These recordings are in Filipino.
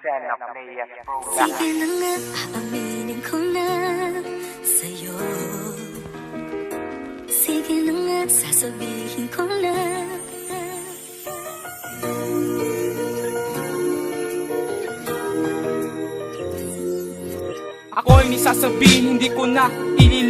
Stand up Players Program. Sige na nga, aaminin ko na sa'yo. Sige na nga, sasabihin ko na. Ako ay may sasabihin, hindi ko na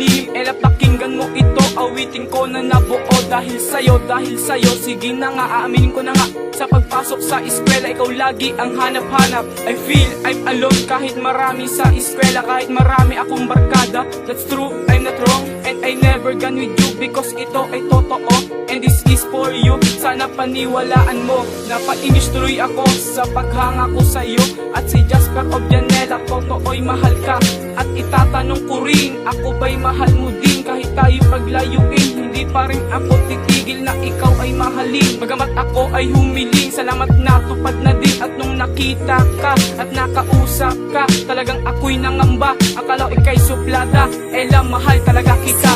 ililihim Elap pakinggan mo ito, awitin ko na nabuo Dahil sa'yo, dahil sa'yo, sige na nga Aaminin ko na nga, sa pagpasok sa eskwela Ikaw lagi ang hanap-hanap. I feel I'm alone kahit marami sa eskwela. Kahit marami akong barkada. That's true, I'm not wrong. And I never gone with you Because ito ay totoo. And this is for you. Sana paniwalaan mo. Napa-English tuloy ako Sa paghanga ko sa'yo. At si Jasper Obianela Totoo'y mahal ka. At itatanong ko rin Ako ba'y mahal mo din? Kahit tayo paglayuin Hindi pa rin ako titigil na ikaw ay mahalin. Bagamat ako ay humiling Salamat na tupad na din At nung nakita ka At nakausap ka Talagang ako'y nangamba. Akala ika'y suplada. Ela mahal talaga kita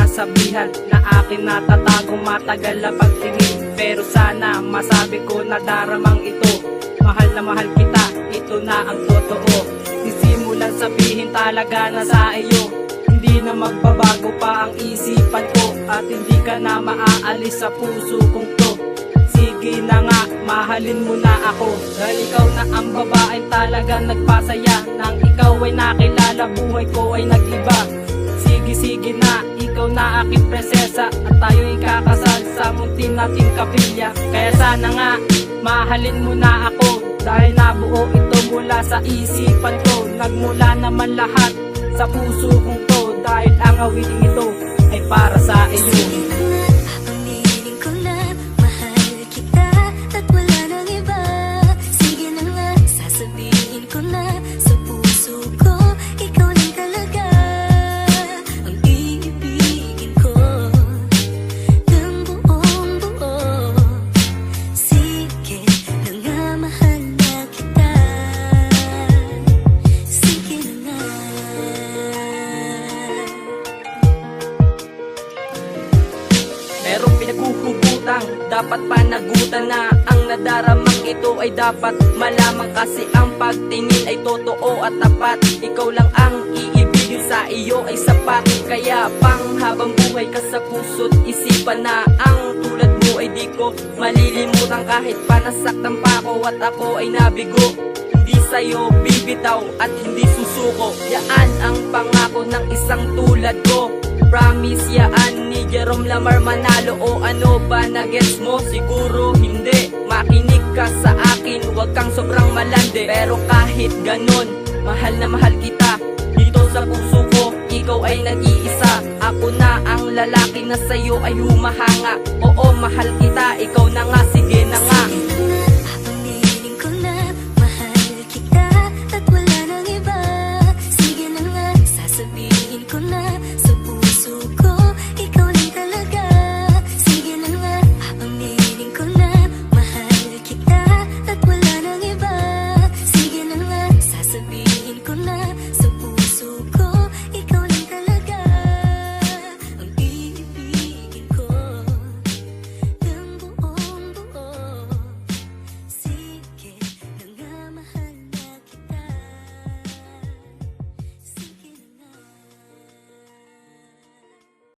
nasabihan Na akin natatago matagal na pagtingin Pero sana masabi ko na daramang ito. Mahal na mahal kita, ito na ang totoo. Sisimulan sabihin talaga na sa iyo. Hindi na magbabago pa ang isipan ko. At hindi ka na maaalis sa puso kong to. Sige na nga, mahalin mo na ako. Dahil ikaw na ang babaeng talagang nagpasaya. Nang ikaw ay nakilala, buhay ko ay nag-iba na, aking presesa At tayo'y kakasal sa munti nating kapilya. Kaya sana nga, mahalin mo na ako Dahil nabuo ito mula sa isipan ko. Nagmula naman lahat sa puso kong to Dahil ang awiting ito ay para sa iyo pinaghuhugutan, dapat panagutan na Ang nadaramang ito ay dapat malaman Kasi ang pagtingin ay totoo at tapat. Ikaw lang ang iibigin sa iyo ay sapat. Kaya pang habang buhay ka sa puso't isipan na Ang tulad mo ay di ko malilimutan. Kahit pa nasaktan pa ako at ako ay nabigo hindi sa'yo bibitaw at hindi susuko. Yaan ang pangako ng isang tulad ko. Promise yaan Jerome Lamar manalo o ano ba na gets mo? Siguro hindi. Makinig ka sa akin, huwag kang sobrang malande Pero kahit ganon, mahal na mahal kita. Dito sa puso ko, ikaw ay nag-iisa. Ako na ang lalaki na sa'yo ay humahanga. Oo, mahal kita, ikaw na nga, sige na nga. Sabihin ko na